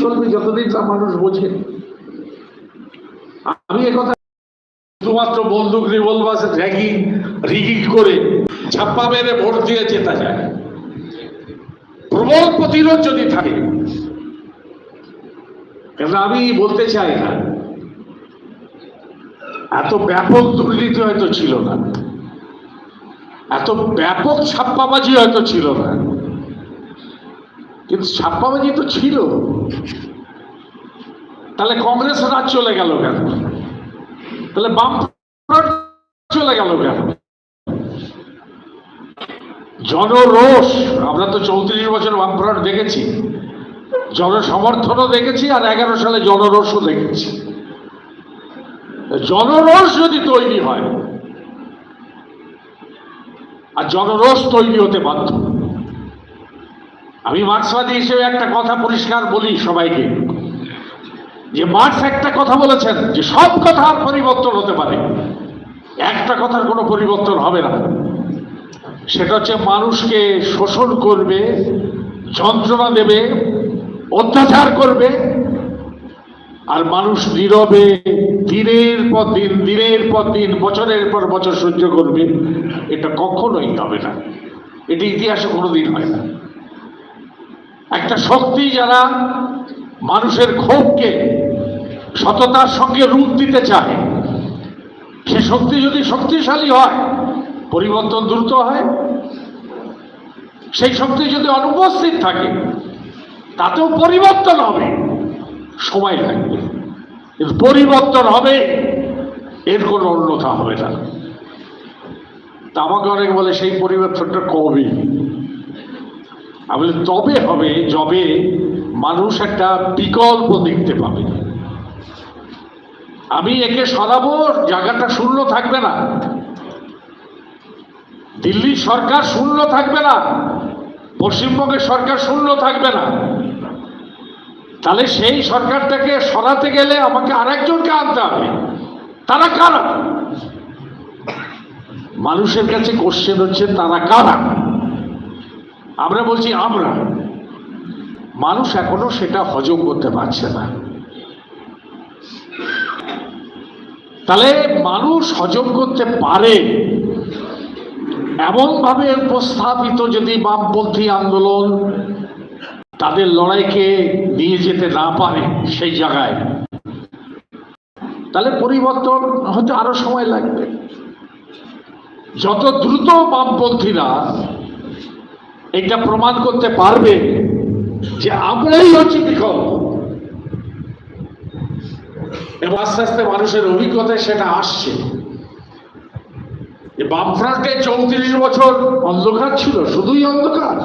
চলবে যতদিন না মানুষ বোঝে আমি কথা শুধুমাত্র বন্দুক রিভলভার র্যাগিং রিগিং করে ছাপ্পা মেরে ভোট দিয়ে জেতা যায়। প্রবল প্রতিরোধ যদি থাকে কেন আমি বলতে চাই না, এত ব্যাপক দুর্নীতি হয়তো ছিল না, এত ব্যাপক ছাপ্পাবাজি হয়তো ছিল না। কিন্তু ছাপ্পাবাজি তো ছিল। তাহলে কংগ্রেস রাজ চলে গেল কেন? তাহলে বাম চলে গেল কেন? জনরোষ, আমরা তো চৌত্রিশ বছর বামফ্রন্ট দেখেছি। জনসমর্থনও দেখেছি আর এগারো সালে জনরোষও দেখেছি। জনরোষ যদি তৈরি হয়, আর জনরোষ তৈরি হতে বাধ্য। আমি মার্ক্সবাদী হিসেবে একটা কথা পরিষ্কার বলি সবাইকে। যে মার্ক্স একটা কথা বলেছেন, যে সব কথার পরিবর্তন হতে পারে। একটা কথার কোনো পরিবর্তন হবে না। সেটা হচ্ছে মানুষকে শোষণ করবে, যন্ত্রণা দেবে, অত্যাচার করবে, আর মানুষ নীরবে দিনের পর দিন, দিনের পর দিন, বছরের পর বছর সহ্য করবে। এটা কখনোই হবে না। এটা ইতিহাসে কোনোদিন হয় না। একটা শক্তি যারা মানুষের ক্ষোভকে, সততার সঙ্গে রূপ দিতে চায়, সে শক্তি যদি শক্তিশালী হয়, পরিবর্তন দ্রুত হয়। সেই শক্তি যদি অনুপস্থিত থাকে, তাতেও পরিবর্তন হবে, সময় লাগবে। পরিবর্তন হবে, এর কোনো অন্যথা হবে না। তা আমাকে অনেক বলে, সেই পরিবর্তনটা কবে? আমি তবে হবে যবে মানুষ একটা বিকল্প দেখতে পাবে। আমি একে সরাবো, জায়গাটা শূন্য থাকবে না। দিল্লির সরকার শূন্য থাকবে না, পশ্চিমবঙ্গের সরকার শূন্য থাকবে না। তাহলে সেই সরকারটাকে সরাতে গেলে আমাকে আরেকজনকে আনতে হবে। তারা কারা? মানুষের কাছে কোশ্চেন হচ্ছে, তারা কারা? আমরা বলছি আমরা। মানুষ এখনও সেটা হজম করতে পারছে না। তাহলে মানুষ হজম করতে পারে। এমনভাবে উপস্থাপিত যদি বামপন্থী আন্দোলন তাদের লড়াইকে নিয়ে যেতে না পারে সেই জায়গায়, তাহলে পরিবর্তন হয়তো আরও সময় লাগবে। যত দ্রুত বামপন্থীরা এটা প্রমাণ করতে পারবে যে আমরাই হচ্ছে বিকল্প। এবং আস্তে আস্তে মানুষের অভিজ্ঞতায় সেটা আসছে। বামফ্রন্টে চৌত্রিশ বছর অন্ধকার ছিল, শুধুই অন্ধকার।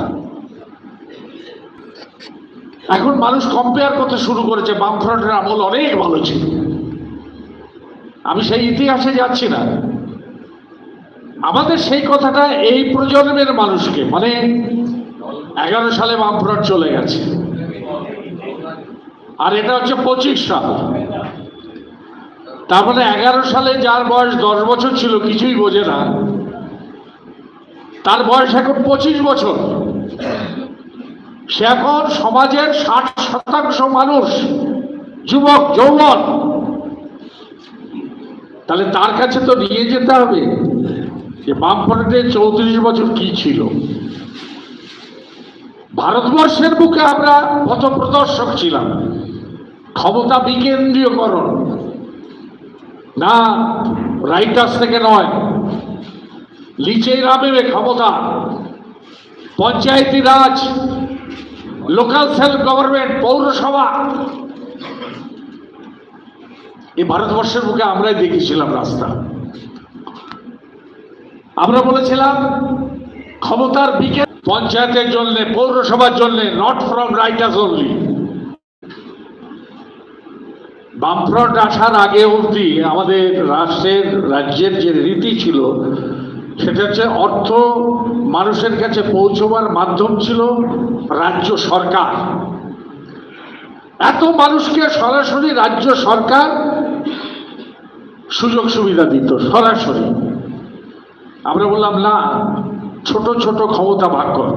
এখন মানুষ কম্পেয়ার করতে শুরু করেছে, বামফ্রন্টের আমল অনেক ভালো ছিল। আমি সেই ইতিহাসে যাচ্ছি না। আমাদের সেই কথাটা এই প্রজন্মের মানুষকে মানে এগারো সালে বামফ্রন্ট চলে গেছে। আর এটা হচ্ছে পঁচিশ সাল। তার মানে এগারো সালে যার বয়স দশ বছর ছিল, কিছুই বোঝে না। তার বয়স এখন পঁচিশ বছর। সে এখন সমাজের ষাট শতাংশ মানুষ, যুবক, যৌবন। তাহলে তার কাছে তো নিয়ে যেতে হবে। যে বামফ্রন্টের চৌত্রিশ বছর কি ছিল? ভারতবর্ষের বুকে আমরা পথ প্রদর্শক ছিলাম। ক্ষমতা বিকেন্দ্রীয়করণ। না রাইটার্স থেকে নয়। লিচেই নামে ক্ষমতা। Panchayati Raj local self government পৌরসভা। এই ভারতবর্ষের বুকে আমরাই দেখেছিলাম রাস্তা। আমরা বলেছিলাম, ক্ষমতার বিকে পঞ্চায়েতের জন্য, পৌরসভার জন্য নট ফ্রম রাইটার্স অনলি বামফ্রন্ট আসার আগে অবধি আমাদের রাষ্ট্রের, রাজ্যের যে রীতি ছিল, সেটা হচ্ছে অর্থ মানুষের কাছে পৌঁছবার মাধ্যম ছিল রাজ্য সরকার। এত মানুষকে সরাসরি রাজ্য সরকার সুযোগ সুবিধা দিত, সরাসরি। আমরা বললাম, না, ছোট ছোট ক্ষমতা ভাগ কর।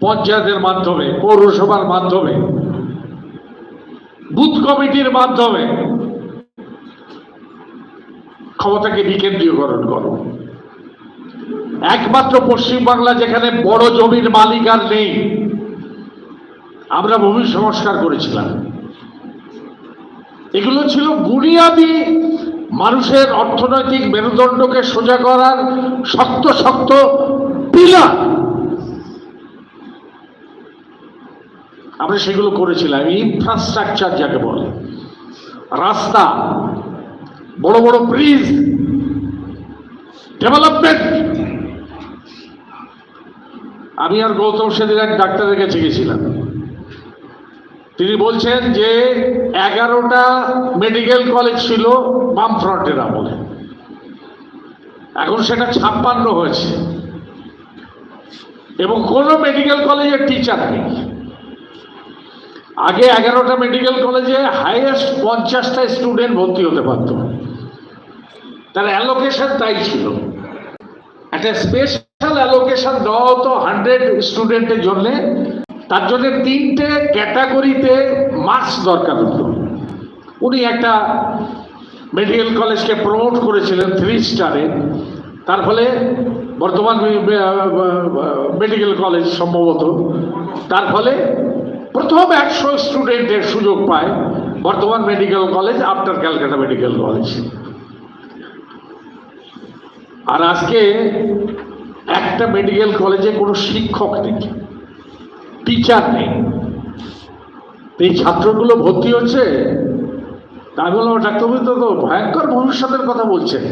পঞ্চায়েতের মাধ্যমে, পৌরসভার মাধ্যমে, বুথ কমিটির মাধ্যমে ক্ষমতাকে বিকেন্দ্রীয়করণ করো। একমাত্র পশ্চিমবাংলা যেখানে বড় জমির মালিক আর নেই, আমরা ভূমি সংস্কার করেছিলাম। এগুলো ছিল বুনিয়াদি মানুষের অর্থনৈতিক মেরুদণ্ডকে সোজা করার শক্ত শক্ত পিলার। আমরা সেগুলো করেছিলাম ইনফ্রাস্ট্রাকচার যাকে বলে। রাস্তা, বড় বড় ব্রিজ ডেভেলপমেন্ট আমি আর গৌতম সেদিন এক ডাক্তারের কাছে গেছিলাম। তিনি বলছেন যে এগারোটা মেডিকেল কলেজ ছিল বামফ্রন্টের আমলে। এখন সেটা ছাপ্পান্ন হয়েছে। এবং কোনো মেডিকেল কলেজের টিচার নেই। আগে এগারোটা মেডিকেল কলেজে হাইয়েস্ট পঞ্চাশটা স্টুডেন্ট ভর্তি হতে পারত। তার অ্যালোকেশন তাই ছিল। একটা স্পেশাল অ্যালোকেশন দেওয়া হতো হান্ড্রেড স্টুডেন্টের জন্য। তার জন্য তিনটে ক্যাটাগরিতে মার্কস দরকার হতো। উনি একটা মেডিকেল কলেজকে প্রমোট করেছিলেন থ্রি স্টারে তার ফলে বর্তমান মেডিকেল কলেজ সম্ভবত। তার ফলে প্রথম একশো স্টুডেন্টের সুযোগ পায় বর্তমান medical college, after Calcutta medical college. আর আজকে একটা মেডিকেল কলেজে কোনো শিক্ষক নেই। টিচার নেই। এই ছাত্রগুলো ভর্তি হচ্ছে আমি বললাম ডাক্তারবাবু তো তো ভয়ঙ্কর ভবিষ্যতের কথা বলছেন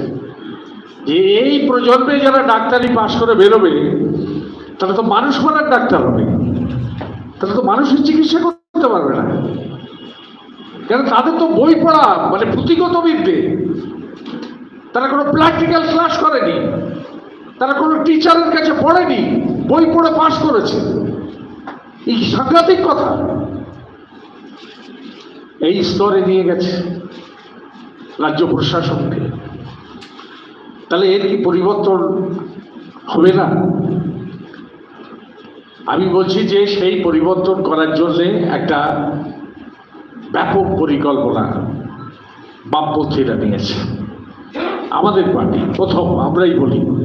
যে এই প্রজন্মে যারা ডাক্তারি পাশ করে বেরোবে তারা তো মানুষ মারার ডাক্তার হবে। তারা তো মানুষের চিকিৎসা করতে পারবে না। কেন তাদের তো বই পড়া মানে পুঁথিগত বিদ্যে। তারা কোনো প্র্যাকটিক্যাল ক্লাস করেনি। তারা কোনো টিচারের কাছে পড়েনি, বই পড়ে পাশ করেছে। এই সাংঘাতিক কথা। এই স্তরে নিয়ে গেছে রাজ্য প্রশাসনকে। তাহলে এর কি পরিবর্তন হবে না? আমি বলছি যে সেই পরিবর্তন করার জন্যে একটা ব্যাপক পরিকল্পনা বামপন্থীরা নিয়েছে। আমাদের পার্টি, প্রথম আমরাই বলি।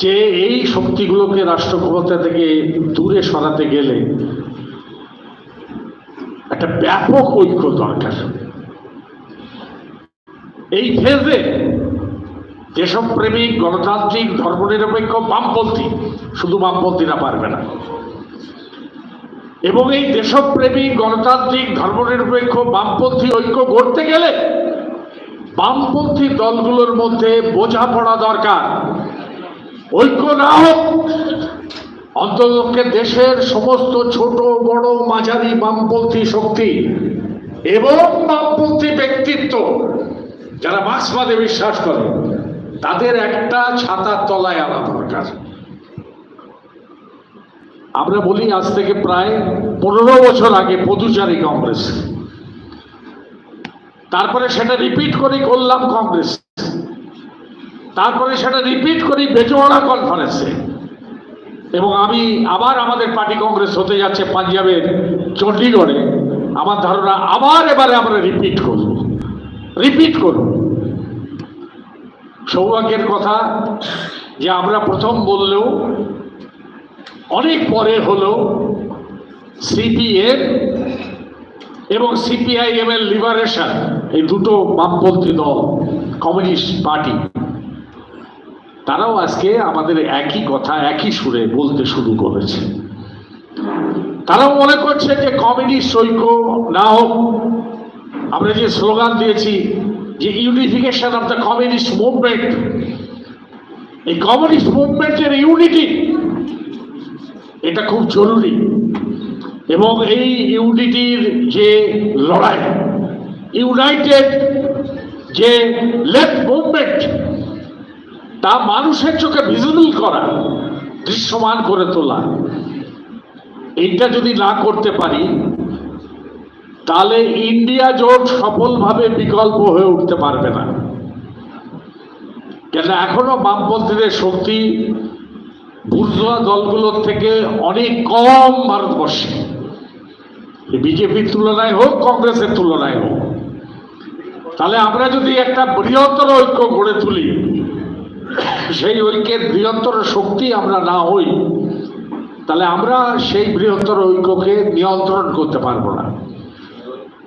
যে এই শক্তিগুলোকে রাষ্ট্র ক্ষমতা থেকে দূরে সরাতে গেলে একটা ব্যাপক ঐক্য দরকার। এই ফেজে যেসব প্রেমিক, গণতান্ত্রিক, ধর্মনিরপেক্ষ বামপন্থী, শুধু বামপন্থীরা পারবে না। এবং এই দেশপ্রেমিক গণতান্ত্রিক, ধর্মনিরপেক্ষ বামপন্থী ঐক্য গড়তে গেলে বামপন্থী দলগুলোর মধ্যে বোঝাপড়া দরকার। ঐক্য না হোক, অন্ততপক্ষে দেশের সমস্ত ছোট, বড়, মাঝারি, বামপন্থী শক্তি এবং বামপন্থী ব্যক্তিত্ব যারা মার্ক্সবাদে বিশ্বাস করে, তাদের একটা ছাতার তলায় আনা দরকার। আমরা বলি আজ থেকে প্রায় পনেরো বছর আগে পদুচারী কংগ্রেস। তারপরে সেটা রিপিট করি করলাম কংগ্রেস। তারপরে সেটা রিপিট করি বেজোয়াড়া কনফারেন্সে এবং আমি আবার আমাদের পার্টি কংগ্রেস হতে যাচ্ছে পাঞ্জাবের চণ্ডীগড়ে। আমার ধারণা আবার এবারে আমরা রিপিট করব। রিপিট করব। সৌভাগ্যের কথা যে আমরা প্রথম বললেও, অনেক পরে হলো সিপিএম এবং সিপিআইএম এর লিবারেশন এই দুটো বামপন্থী দল, কমিউনিস্ট পার্টি তারাও আজকে আমাদের একই কথা, একই সুরে বলতে শুরু করেছে। তারাও মনে করছে যে কমিউনিস্ট ঐক্য না হোক, আমরা যে স্লোগান দিয়েছি যে unification of the communist movement এই কমিউনিস্ট মুভমেন্টের ইউনিটি এটা খুব জরুরি। এবং এই ইউনিটির যে লড়াই ইউনাইটেড যে লেফট মুভমেন্ট তা মানুষের চোখে ভিজিবল করা, দৃশ্যমান করে তোলা। এইটা যদি না করতে পারি, তাহলে ইন্ডিয়া জোট সফলভাবে বিকল্প হয়ে উঠতে পারবে না। কেন এখনও বামপন্থীদের শক্তি বুর্জোয়া দলগুলোর থেকে অনেক কম ভারতবর্ষে। বিজেপির তুলনায় হোক, কংগ্রেসের তুলনায় হোক। তাহলে আমরা যদি একটা বৃহত্তর ঐক্য গড়ে তুলি সেই ঐক্যের বৃহত্তর শক্তি আমরা না হই, তাহলে আমরা সেই বৃহত্তর ঐক্যকে নিয়ন্ত্রণ করতে পারব না।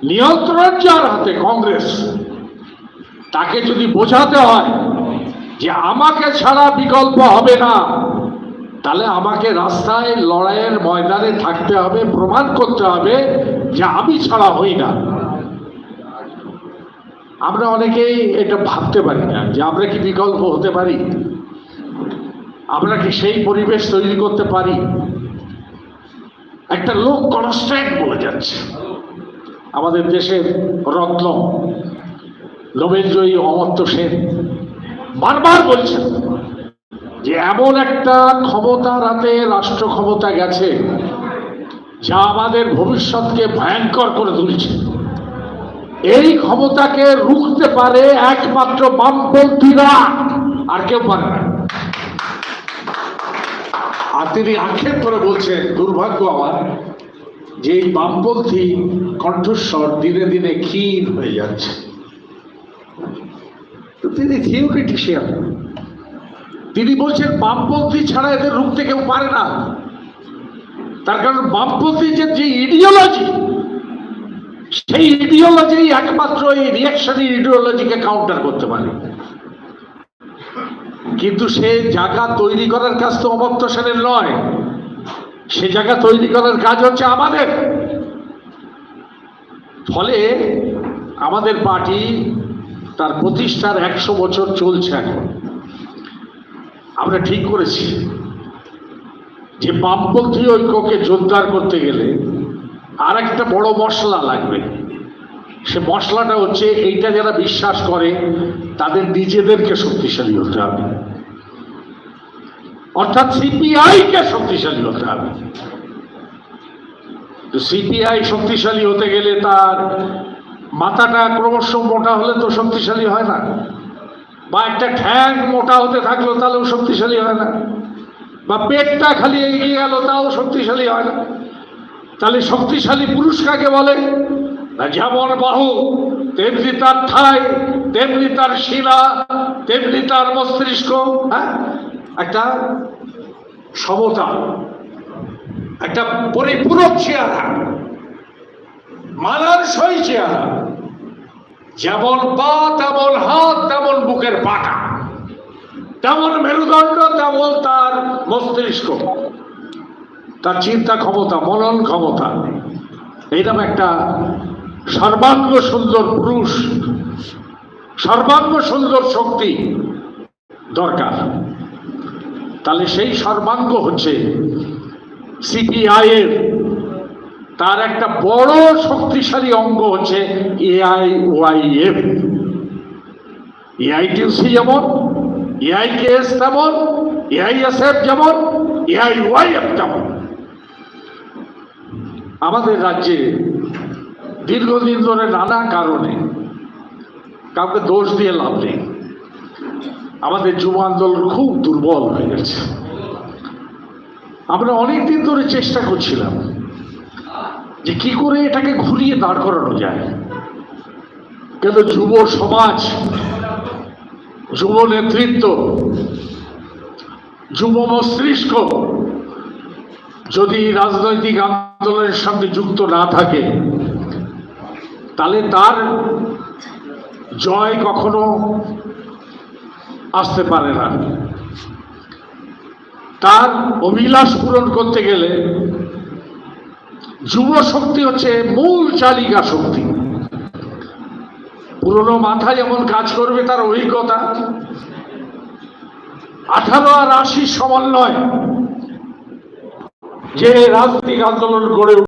নিয়ন্ত্রণ যার হাতে, কংগ্রেস। তাকে যদি বোঝাতে হয় যে আমাকে ছাড়া বিকল্প হবে না, তাহলে আমাকে রাস্তায় লড়াইয়ের ময়দানে থাকতে হবে, প্রমাণ করতে হবে যে আমি ছাড়া হই না। আমরা অনেকেই এটা ভাবতে পারি না যে আমরা কি বিকল্প হতে পারি? আমরা কি সেই পরিবেশ তৈরি করতে পারি? একটা লোক কনস্ট্যান্ট বলে যাচ্ছে। আমাদের দেশের রত্ন নোবেলজয়ী অমর্ত্য সেন বারবার বলছেন যে এমন একটা ক্ষমতার হাতে রাষ্ট্র ক্ষমতা গেছে যা আমাদের ভবিষ্যৎকে ভয়ঙ্কর করে তুলছে। এই ক্ষমতাকে রুখতে পারে একমাত্র বামপন্থীরা। আর কেউ পারে না। আর তিনি আক্ষেপ করে বলছেন, দুর্ভাগ্য আমার যে এই বামপন্থী কণ্ঠস্বর দিনে দিনে ক্ষীণ হয়ে যাচ্ছে। তো তিনি থিওরিটিশিয়ান তিনি বলছেন, বামপন্থী ছাড়া এদের রুখতে কেউ পারে না। তার কারণ বামপন্থী যে ইডিওলজি সেই ইডিওলজি একমাত্র এই রিয়াকশনারি ইডিওলজিকে কাউন্টার করতে পারে। কিন্তু সে জায়গা তৈরি করার কাজ তো অমর্ত্য সেনের নয়। সে জায়গা তৈরি করার কাজ হচ্ছে আমাদের। ফলে আমাদের পার্টি তার প্রতিষ্ঠার একশো বছর চলছে এখন। আমরা ঠিক করেছি যে বামপন্থী ঐক্যকে জোরদার করতে গেলে আর একটা বড় মশলা লাগবে। সে মশলাটা হচ্ছে এইটা যারা বিশ্বাস করে, তাদের নিজেদেরকে শক্তিশালী হতে হবে। অর্থাৎ সিপিআই কে শক্তিশালী হতে হবে। সিপিআই শক্তিশালী হতে গেলে তার মাথাটা ক্রমশ মোটা হলে তো শক্তিশালী হয় না। বা একটা ঠ্যাং মোটা হতে থাকল তাহলেও শক্তিশালী হয় না। বা পেটটা খালি এগিয়ে গেল তাও শক্তিশালী হয় না। তাহলে শক্তিশালী পুরুষ কাকে বলে? যেমন বাহু, তেমনি তার ঠাই, তেমনি তার শিরা তেমনি তার মস্তিষ্ক হ্যাঁ? একটা সমতা, একটা পরিপূরক চেহারা, মানানসই চেহারা। যেমন পা, তেমন হাত, তেমন বুকের পাটা, তেমন মেরুদণ্ড, তেমন তার মস্তিষ্ক। তার চিন্তা ক্ষমতা, মনন ক্ষমতা। এইরকম একটা সর্বাঙ্গ সুন্দর পুরুষ, সর্বাঙ্গ সুন্দর শক্তি দরকার। তাহলে সেই সর্বাঙ্গ হচ্ছে সিপিআই এর তার একটা বড় শক্তিশালী অঙ্গ হচ্ছে এআই ওয়াইএফ এআইটিউসি যেমন, এআইকেএস তেমন, এআইএসএফ যেমন, এআইওয়াইএফ যেমন আমাদের রাজ্যে দীর্ঘদিন ধরে নানা কারণে কাউকে দোষ দিয়ে লাভ নেই। আমাদের যুব আন্দোলন খুব দুর্বল হয়ে গেছে। আমরা অনেক দিন ধরে চেষ্টা করছিলাম যে কি করে এটাকে ঘুরিয়ে দাঁড় করানো যায়। কিন্তু যুব সমাজ, যুব নেতৃত্ব, যুব মস্তিষ্ক যদি রাজনৈতিক আন্দোলনের সঙ্গে যুক্ত না থাকে, তাহলে তার জয় কখনো আসতে পারে না। তার অভিলাষ পূরণ করতে গেলে যুব শক্তি হচ্ছে মূল চালিকা শক্তি। পুরনো মাথা যেমন কাজ করবে তার অভিজ্ঞতা, আঠারো আর আশির সমন্বয় যে রাজনৈতিক আন্দোলন গড়ে